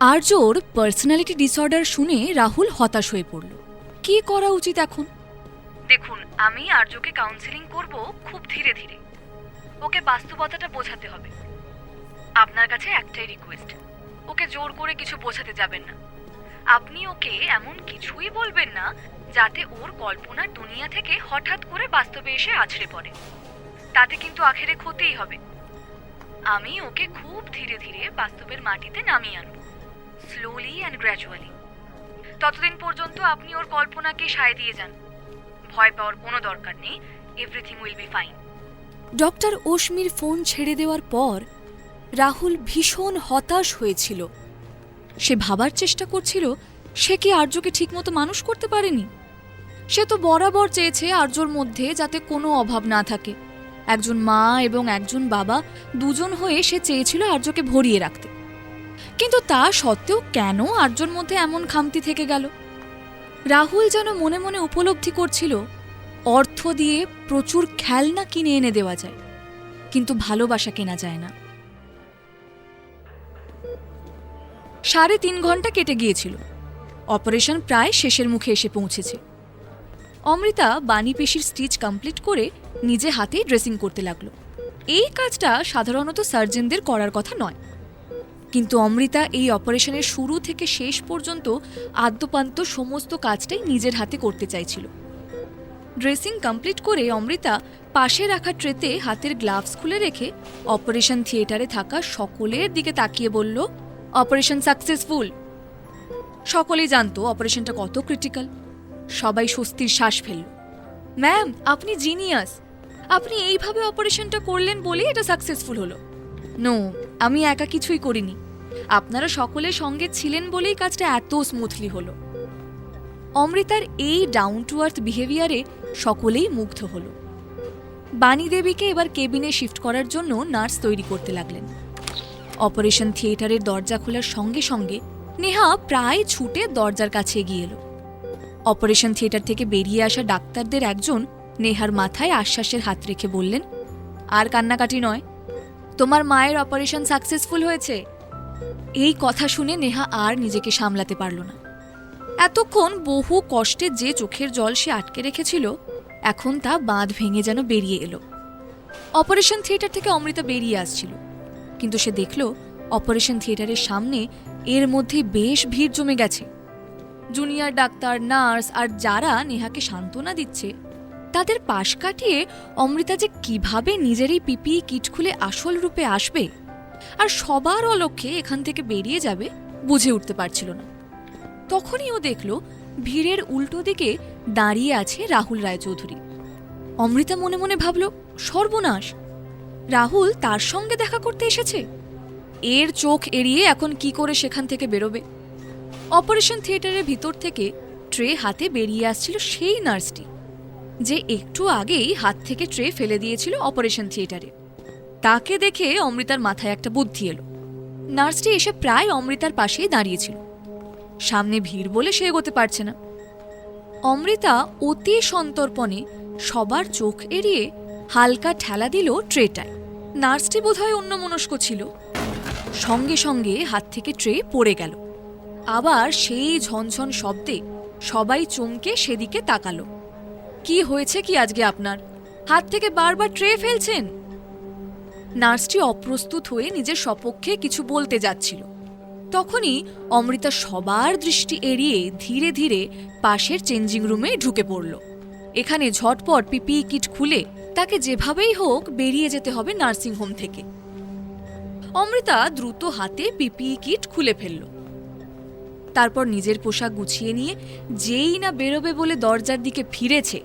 আর্যর personality disorder শুনে রাহুল হতাশ হয়ে পড়ল। কি করা উচিত এখন? দেখুন, আমি আর্যকে কাউন্সিলিং করব খুব ধীরে ধীরে। ওকে বাস্তবতাটা বোঝাতে হবে। আপনার কাছে একটাই রিকোয়েস্ট ওকে জোর করে কিছু বোঝাতে যাবেন না। আপনি ওকে এমন কিছুই বলবেন না যাতে ওর কল্পনার দুনিয়া থেকে হঠাৎ করে বাস্তবে এসে আছড়ে পড়ে। তাতে কিন্তু আখেরে ক্ষতিই হবে। আমি ওকে খুব ধীরে ধীরে বাস্তবের মাটিতে নামিয়ে আনব। স্লোলি অ্যান্ড গ্র্যাজুয়ালি ততদিন পর্যন্ত আপনি ওর কল্পনাকে সায় দিয়ে যান। ভয় পাওয়ার কোনো দরকার নেই। Everything will be fine doctor ওশমির phone ছেড়ে দেওয়ার পর রাহুল ভীষণ হতাশ হয়েছিল। সে ভাবার চেষ্টা করছিল, সে কি আর্যকে ঠিকমতো মানুষ করতে পারেনি? সে তো বরাবর চেয়েছে আর্যর মধ্যে যাতে কোনো অভাব না থাকে। একজন মা এবং একজন বাবা দুজন হয়ে সে চেয়েছিল আর্যকে ভরিয়ে রাখতে। কিন্তু তা সত্ত্বেও কেন আর্যর মধ্যে এমন খামতি থেকে গেল? রাহুল যেন মনে মনে উপলব্ধি করছিল, অর্থ দিয়ে প্রচুর খেলনা কিনে এনে দেওয়া যায়, কিন্তু ভালোবাসা কেনা যায় না। সাড়ে তিন ঘণ্টা কেটে গিয়েছিল। অপারেশন প্রায় শেষের মুখে এসে পৌঁছেছে। অমৃতা বাণী পেশির স্টিচ কমপ্লিট করে নিজে হাতেই ড্রেসিং করতে লাগল। এই কাজটা সাধারণত সার্জনদের করার কথা নয়। কিন্তু অমৃতা এই অপারেশনের শুরু থেকে শেষ পর্যন্ত আদ্যপান্ত সমস্ত কাজটাই নিজের হাতে করতে চাইছিল। ড্রেসিং কমপ্লিট করে অমৃতা পাশে রাখা ট্রেতে হাতের গ্লাভস খুলে রেখে অপারেশন থিয়েটারে থাকা সকলের দিকে তাকিয়ে বলল, অপারেশন সাকসেসফুল! সকলেই জানতো অপারেশনটা কত ক্রিটিক্যাল। সবাই স্বস্তির শ্বাস ফেলল, ম্যাম, আপনি জিনিয়াস। আপনি এইভাবে অপারেশনটা করলেন বলেই এটা সাকসেসফুল হলো। নো, আমি একা কিছুই করিনি। আপনারা সকলে সঙ্গে ছিলেন বলেই কাজটা এত স্মুথলি হলো। অমৃতার এই ডাউন টু আর্থ বিহেভিয়ারে সকলেই মুগ্ধ হলো। বাণী দেবীকে এবার কেবিনে শিফট করার জন্য নার্স তৈরি করতে লাগলেন। অপারেশন থিয়েটারের দরজা খোলার সঙ্গে সঙ্গে নেহা প্রায় ছুটে দরজার কাছে এগিয়ে এলো। অপারেশন থিয়েটার থেকে বেরিয়ে আসা ডাক্তারদের একজন নেহার মাথায় আশ্বাসের হাত রেখে বললেন, আর কান্নাকাটি নয় তোমার মায়ের অপারেশন সাকসেসফুল হয়েছে? এই কথা শুনে নেহা আর নিজেকে সামলাতে পারল না। এতক্ষণ বহু কষ্টে যে চোখের জল সে আটকে রেখেছিল, এখন তা বাঁধ ভেঙে যেন বেরিয়ে এলো। অপারেশন থিয়েটার থেকে অমৃতা বেরিয়ে আসছিল। কিন্তু সে দেখল, অপারেশন থিয়েটারের সামনে এর মধ্যে বেশ ভিড় জমে গেছে। জুনিয়র ডাক্তার, নার্স আর যারা নেহাকে সান্ত্বনা দিচ্ছে তাদের পাশ কাটিয়ে অমৃতা যে কীভাবে নিজের এই পিপি কিট খুলে আসল রূপে আসবে আর সবার অলক্ষ্যে এখান থেকে বেরিয়ে যাবে বুঝে উঠতে পারছিল না। তখনই ও দেখল ভিড়ের উল্টো দিকে দাঁড়িয়ে আছে রাহুল রায়চৌধুরী। অমৃতা মনে মনে ভাবল, সর্বনাশ, রাহুল তার সঙ্গে দেখা করতে এসেছে? এর চোখ এড়িয়ে এখন কি করে সেখান থেকে বেরোবে? অপারেশন থিয়েটারের ভিতর থেকে ট্রে হাতে বেরিয়ে আসছিল সেই নার্সটি। যে একটু আগেই হাত থেকে ট্রে ফেলে দিয়েছিল অপারেশন থিয়েটারে। তাকে দেখে অমৃতার মাথায় একটা বুদ্ধি এলো। নার্সটি এসে প্রায় অমৃতার পাশেই দাঁড়িয়েছিল সামনে ভিড় বলে সে এগোতে পারছে না। অমৃতা অতি সন্তর্পণে সবার চোখ এড়িয়ে হালকা ঠেলা দিল ট্রেটায়। নার্সটি বোধহয় অন্যমনস্ক ছিল। সঙ্গে সঙ্গে হাত থেকে ট্রে পড়ে গেল। আবার সেই ঝনঝন শব্দে সবাই চমকে সেদিকে তাকালো। কি হয়েছে কি আজকে আপনার? হাত থেকে বারবার ট্রে ফেলছেন? নার্সটি অপ্রস্তুত হয়ে নিজের সপক্ষে কিছু বলতে যাচ্ছিল। তখনই অমৃতা সবার দৃষ্টি এড়িয়ে ধীরে ধীরে পাশের চেঞ্জিং রুমে ঢুকে পড়ল। এখানে ঝটপট পিপি কিট খুলে তাকে যেভাবেই হোক বেরিয়ে যেতে হবে নার্সিংহোম থেকে। অমৃতা দ্রুত হাতে পিপি কিট খুলে ফেলল। তারপর নিজের পোশাক গুছিয়ে নিয়ে যেই না বেরোবে বলে দরজার দিকে ফিরেছে,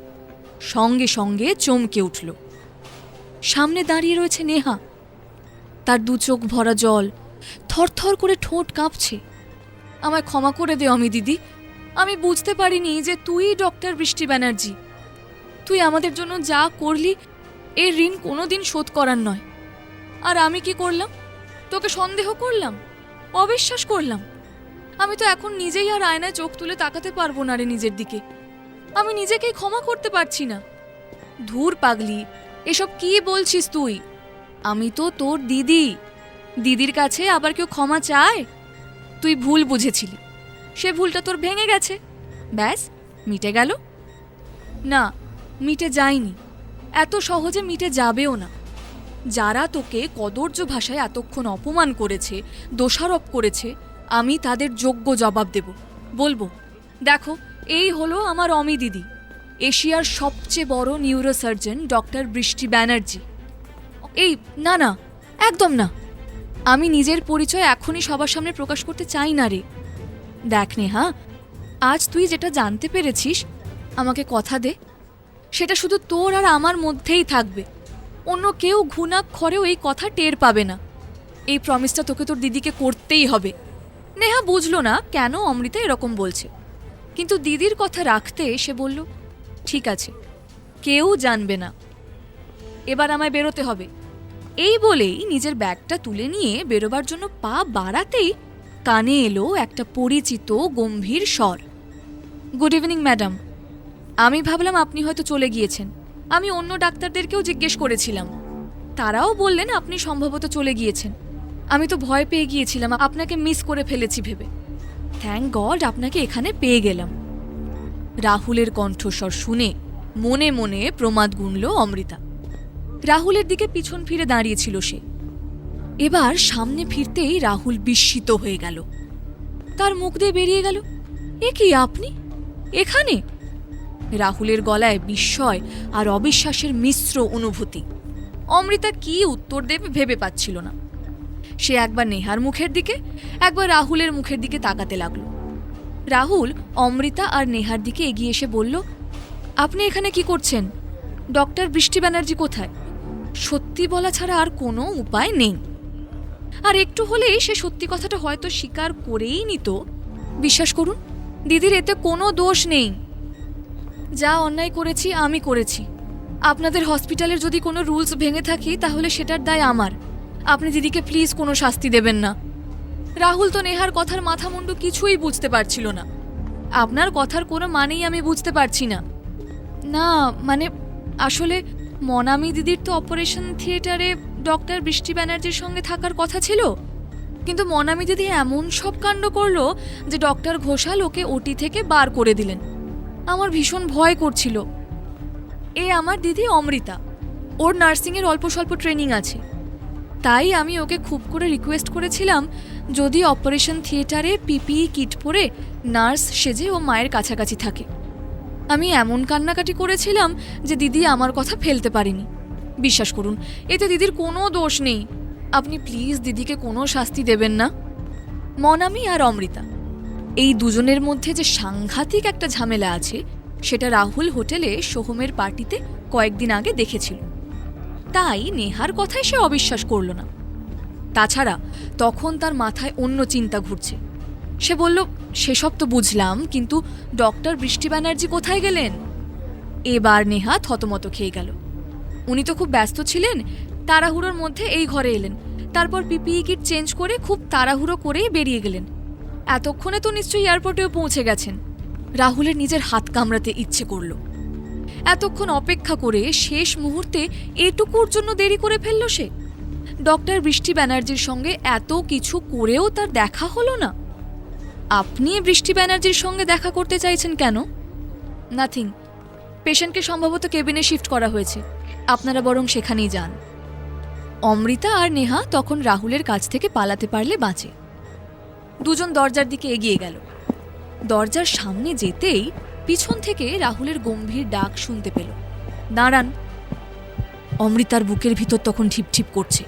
সঙ্গে সঙ্গে চমকে উঠল। সামনে দাঁড়িয়ে রয়েছে নেহা। তার দু চোখ ভরা জল, থরথর করে ঠোঁট কাঁপছে। আমায় ক্ষমা করে দে অমি দিদি, আমি বুঝতে পারিনি যে তুই ডক্টর বৃষ্টি ব্যানার্জি। তুই আমাদের জন্য যা করলি, এর ঋণ কোনো দিন শোধ করার নয়। আর আমি কি করলাম? তোকে সন্দেহ করলাম? অবিশ্বাস করলাম? আমি তো এখন নিজেই আর আয়নায় চোখ তুলে তাকাতে পারব না রে নিজের দিকে। আমি নিজেকেই ক্ষমা করতে পারছি না। ধুর পাগলি, এসব কি বলছিস তুই? আমি তো তোর দিদি। দিদির কাছে আবার কেউ ক্ষমা চায়? তুই ভুল বুঝেছিলি। সে ভুলটা তোর ভেঙে গেছে। ব্যাস, মিটে গেল। না, মিটে যায়নি। এত সহজে মিটে যাবেও না। যারা তোকে কদর্য ভাষায় এতক্ষণ অপমান করেছে, দোষারোপ করেছে আমি তাদের যোগ্য জবাব দেব। বলব, দেখো, এই হলো আমার অমি দিদি, এশিয়ার সবচেয়ে বড় নিউরোসার্জন ডক্টর বৃষ্টি ব্যানার্জি। এই, না না, একদম না। আমি নিজের পরিচয় এখনই সবার সামনে প্রকাশ করতে চাই না রে। দেখ নে নেহা, আজ তুই যেটা জানতে পেরেছিস, আমাকে কথা দে। সেটা শুধু তোর আর আমার মধ্যেই থাকবে। অন্য কেউ ঘুণাক্ষরেও এই কথা টের পাবে না। এই প্রমিসটা তোকে তোর দিদিকে করতেই হবে। নেহা বুঝলো না কেন অমৃতা এরকম বলছে। কিন্তু দিদির কথা রাখতে সে বলল, ঠিক আছে, কেউ জানবে না। এবার আমায় বেরোতে হবে। এই বলেই নিজের ব্যাগটা তুলে নিয়ে বেরোবার জন্য পা বাড়াতেই কানে এলো একটা পরিচিত গম্ভীর স্বর। Good evening, madam. আমি ভাবলাম আপনি হয়তো চলে গিয়েছেন। আমি অন্য ডাক্তারদেরকেও জিজ্ঞেস করেছিলাম। তারাও বললেন আপনি সম্ভবত চলে গিয়েছেন। আমি তো ভয় পেয়ে গিয়েছিলাম, আপনাকে মিস করে ফেলেছি ভেবে। থ্যাংক গড আপনাকে এখানে পেয়ে গেলাম। রাহুলের কণ্ঠস্বর শুনে মনে মনে প্রমাদ গুনল অমৃতা। রাহুলের দিকে পিছন ফিরে দাঁড়িয়েছিল সে। এবার সামনে ফিরতেই রাহুল বিস্মিত হয়ে গেল। তার মুখ দিয়ে বেরিয়ে গেল। এ কি আপনি? এখানে? রাহুলের গলায় বিস্ময় আর অবিশ্বাসের মিশ্র অনুভূতি। অমৃতা কি উত্তর দেবে ভেবে পাচ্ছিল না। সে একবার নেহার মুখের দিকে, একবার রাহুলের মুখের দিকে তাকাতে লাগল। রাহুল অমৃতা আর নেহার দিকে এগিয়ে এসে বলল, আপনি এখানে কি করছেন? ডক্টর বৃষ্টি ব্যানার্জি কোথায়? সত্যি বলা ছাড়া আর কোনো উপায় নেই। আর একটু হলেই সে সত্যি কথাটা হয়তো স্বীকার করেই নিত। বিশ্বাস করুন, দিদির এতে কোনো দোষ নেই। যা অন্যায় করেছি, আমি করেছি। আপনাদের হসপিটালের যদি কোনো রুলস ভেঙে থাকি, তাহলে সেটার দায় আমার। আপনি দিদিকে প্লিজ কোনো শাস্তি দেবেন না। রাহুল তো নেহার কথার মাথা মুন্ডু কিছুই বুঝতে পারছিল না। আপনার কথার কোনো মানেই আমি বুঝতে পারছি না। না মানে আসলে মনামি দিদির তো অপারেশন থিয়েটারে ডক্টর বৃষ্টি ব্যানার্জির সঙ্গে থাকার কথা ছিল। কিন্তু মনামি দিদি এমন সব কাণ্ড করল যে ডক্টর ঘোষাল ওকে ওটি থেকে বার করে দিলেন। আমার ভীষণ ভয় করছিল। এ আমার দিদি অমৃতা। ওর নার্সিংয়ের অল্প স্বল্প ট্রেনিং আছে। তাই আমি ওকে খুব করে রিকোয়েস্ট করেছিলাম, যদি অপারেশন থিয়েটারে পিপিই কিট পরে নার্স সেজে ও মায়ের কাছাকাছি থাকে। আমি এমন কান্নাকাটি করেছিলাম যে দিদি আমার কথা ফেলতে পারেনি। বিশ্বাস করুন, এতে দিদির কোনো দোষ নেই। আপনি প্লিজ দিদিকে কোনো শাস্তি দেবেন না। মনামি আর অমৃতা, এই দুজনের মধ্যে যে সাংঘাতিক একটা ঝামেলা আছে, সেটা রাহুল হোটেলে সোহমের পার্টিতে কয়েকদিন আগে দেখেছিল। তাই নেহার কথায় সে অবিশ্বাস করল না। তাছাড়া তখন তার মাথায় অন্য চিন্তা ঘুরছে। সে বলল, সেসব তো বুঝলাম, কিন্তু ডক্টর বৃষ্টি ব্যানার্জি কোথায় গেলেন? এবার নেহা থতমত খেয়ে গেল। উনি তো খুব ব্যস্ত ছিলেন, তাড়াহুড়োর মধ্যে এই ঘরে এলেন। তারপর পিপিই কিট চেঞ্জ করে খুব তাড়াহুড়ো করেই বেরিয়ে গেলেন। এতক্ষণে তো নিশ্চয়ই এয়ারপোর্টেও পৌঁছে গেছেন। রাহুলের নিজের হাত কামড়াতে ইচ্ছে করল। এতক্ষণ অপেক্ষা করে শেষ মুহূর্তে এটুকুর জন্য দেরি করে ফেলল সে? ডক্টর বৃষ্টি ব্যানার্জির সঙ্গে এত কিছু করেও তার দেখা হলো না? আপনি বৃষ্টি ব্যানার্জির সঙ্গে দেখা করতে চাইছেন কেন? নাথিং, পেশেন্টকে সম্ভবত কেবিনে শিফট করা হয়েছে। আপনারা বরং সেখানেই যান। অমৃতা আর নেহা তখন রাহুলের কাছ থেকে পালাতে পারলে বাঁচে। দুজন দরজার দিকে এগিয়ে গেল। দরজার সামনে যেতেই পিছন থেকে রাহুলের গম্ভীর ডাক শুনতে পেল। দাঁড়ান অমৃতার বুকের ভিতর তখন ঠিপঠিপ করছে।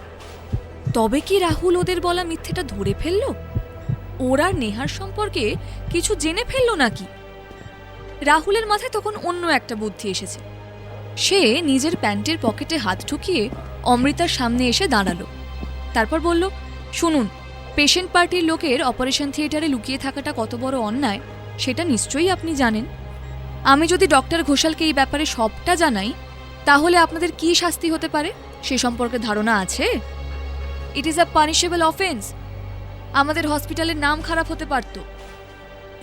তবে কি রাহুল ওদের বলা মিথ্যেটা ধরে ফেলল? ওরা নেহার সম্পর্কে কিছু জেনে ফেলল নাকি? রাহুলের মাথায় তখন অন্য একটা বুদ্ধি এসেছে। সে নিজের প্যান্টের পকেটে হাত ঢুকিয়ে অমৃতার সামনে এসে দাঁড়াল। তারপর বলল, শুনুন, পেশেন্ট পার্টির লোকের অপারেশন থিয়েটারে লুকিয়ে থাকাটা কত বড় অন্যায়, সেটা নিশ্চয়ই আপনি জানেন। আমি যদি ডক্টর ঘোষালকে এই ব্যাপারে সবটা জানাই, তাহলে আপনাদের কি শাস্তি হতে পারে? সে সম্পর্কে ধারণা আছে? It is a punishable offence আমাদের হসপিটালের নাম খারাপ হতে পারত।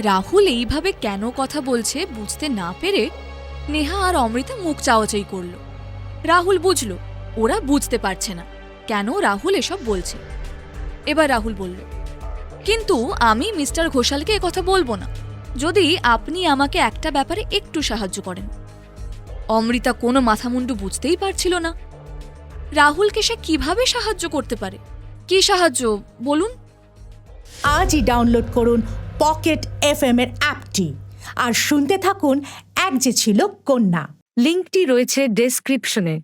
রাহুল এইভাবে কেন কথা বলছে বুঝতে না পেরে নেহা আর অমৃতা মুখ চাওয়াচাই করল। রাহুল বুঝল, ওরা বুঝতে পারছে না। কেন রাহুল এসব বলছে? এবার রাহুল বলল, কিন্তু আমি মিস্টার ঘোষালকে কথা বলব না। যদি আপনি আমাকে একটা ব্যাপারে একটু সাহায্য করেন। অমৃতা কোনো মাথামুন্ডু বুঝতেই পারছিল না। রাহুলকে সে কীভাবে সাহায্য করতে পারে? কি সাহায্য বলুন? আজই ডাউনলোড করুন পকেট এফএম এর অ্যাপটি আর শুনতে থাকুন এক যে ছিল কন্যা। লিঙ্কটি রয়েছে ডেসক্রিপশনে।